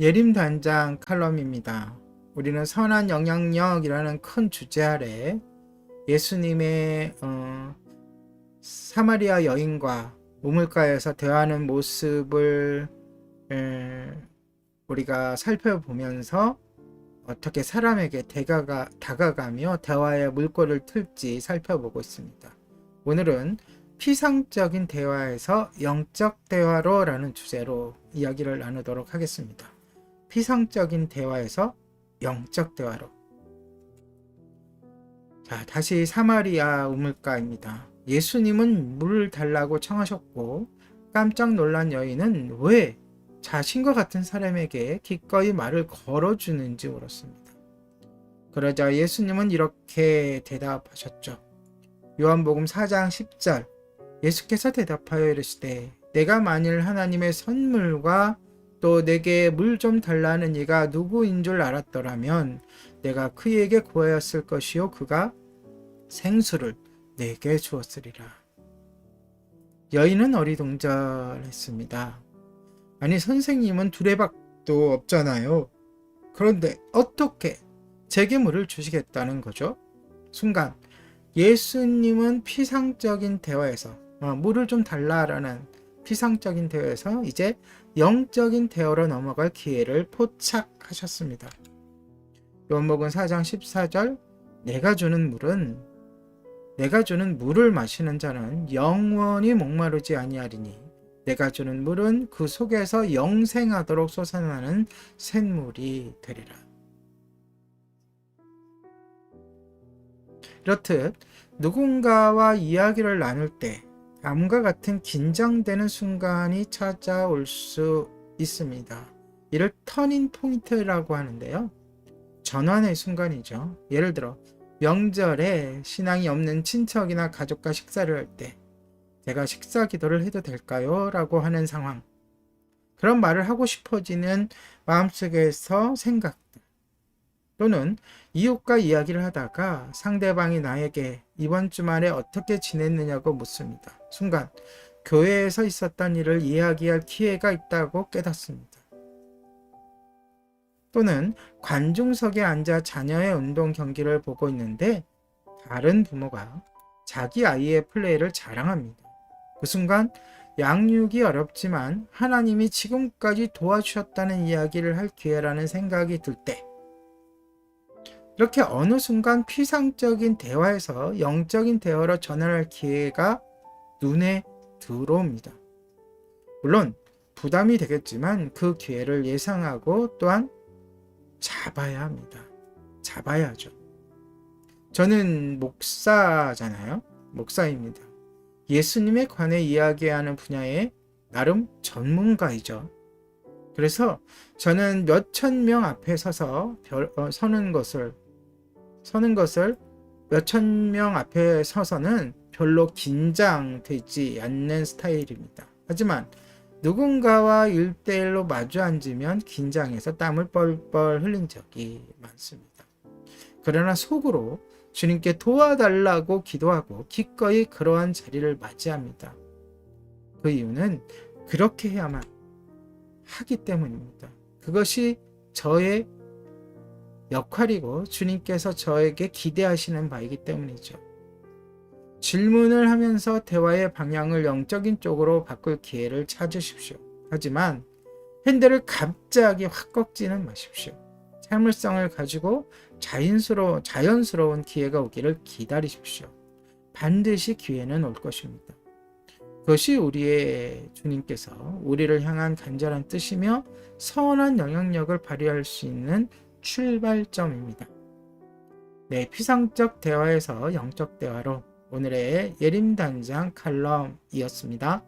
예림 단장 칼럼입니다. 우리는 선한 영향력이라는 큰 주제 아래 예수님의 어, 사마리아 여인과 우물가에서 대화하는 모습을 에, 우리가 살펴보면서 어떻게 사람에게 대가가, 다가가며 대화의 물꼬를 틀지 살펴보고 있습니다. 오늘은 피상적인 대화에서 영적 대화로라는 주제로 이야기를 나누도록 하겠습니다. 피상적인 대화에서 영적 대화로. 자, 다시 사마리아 우물가입니다. 예수님은 물을 달라고 청하셨고 깜짝 놀란 여인은 왜 자신과 같은 사람에게 기꺼이 말을 걸어주는지 물었습니다. 그러자 예수님은 이렇게 대답하셨죠. 요한복음 4장 10절 예수께서 대답하여 이르시되 내가 만일 하나님의 선물과 또 내게 물 좀 달라는 이가 누구인 줄 알았더라면 내가 그에게 구하였을 것이요 그가 생수를 내게 주었으리라. 여인은 어리동절했습니다. 아니 선생님은 두레박도 없잖아요. 그런데 어떻게 제게 물을 주시겠다는 거죠? 순간 예수님은 피상적인 대화에서 어, 물을 좀 달라라는 피상적인 대화에서 이제 영적인 대화로 넘어갈 기회를 포착하셨습니다. 요한복음 4장 14절 내가 주는 물은 내가 주는 물을 마시는 자는 영원히 목마르지 아니하리니 내가 주는 물은 그 속에서 영생하도록 솟아나는 샘물이 되리라. 이렇듯 누군가와 이야기를 나눌 때 다음과 같은 긴장되는 순간이 찾아올 수 있습니다. 이를 터닝 포인트라고 하는데요. 전환의 순간이죠. 예를 들어 명절에 신앙이 없는 친척이나 가족과 식사를 할 때 제가 식사 기도를 해도 될까요? 라고 하는 상황. 그런 말을 하고 싶어지는 마음속에서 생각들. 또는 이웃과 이야기를 하다가 상대방이 나에게 이번 주말에 어떻게 지냈느냐고 묻습니다. 순간 교회에서 있었던 일을 이야기할 기회가 있다고 깨닫습니다. 또는 관중석에 앉아 자녀의 운동 경기를 보고 있는데 다른 부모가 자기 아이의 플레이를 자랑합니다. 그 순간 양육이 어렵지만 하나님이 지금까지 도와주셨다는 이야기를 할 기회라는 생각이 들 때, 이렇게 어느 순간 피상적인 대화에서 영적인 대화로 전환할 기회가 눈에 들어옵니다. 물론 부담이 되겠지만 그 기회를 예상하고 또한 잡아야 합니다. 잡아야죠. 저는 목사잖아요. 목사입니다. 예수님에 관해 이야기하는 분야의 나름 전문가이죠. 그래서 저는 몇 천 명 앞에 서서 별, 어, 서는 것을 서는 것을 몇천 명 앞에 서서는 별로 긴장되지 않는 스타일입니다. 하지만 누군가와 일대일로 마주 앉으면 긴장해서 땀을 뻘뻘 흘린 적이 많습니다. 그러나 속으로 주님께 도와달라고 기도하고 기꺼이 그러한 자리를 맞이합니다. 그 이유는 그렇게 해야만 하기 때문입니다. 그것이 저의 역할이고 주님께서 저에게 기대하시는 바이기 때문이죠. 질문을 하면서 대화의 방향을 영적인 쪽으로 바꿀 기회를 찾으십시오. 하지만 핸들을 갑자기 확 꺾지는 마십시오. 참을성을 가지고 자연스러, 자연스러운 기회가 오기를 기다리십시오. 반드시 기회는 올 것입니다. 그것이 우리의 주님께서 우리를 향한 간절한 뜻이며 선한 영향력을 발휘할 수 있는 출발점입니다. 네, 피상적 대화에서 영적 대화로 오늘의 예림단장 칼럼이었습니다.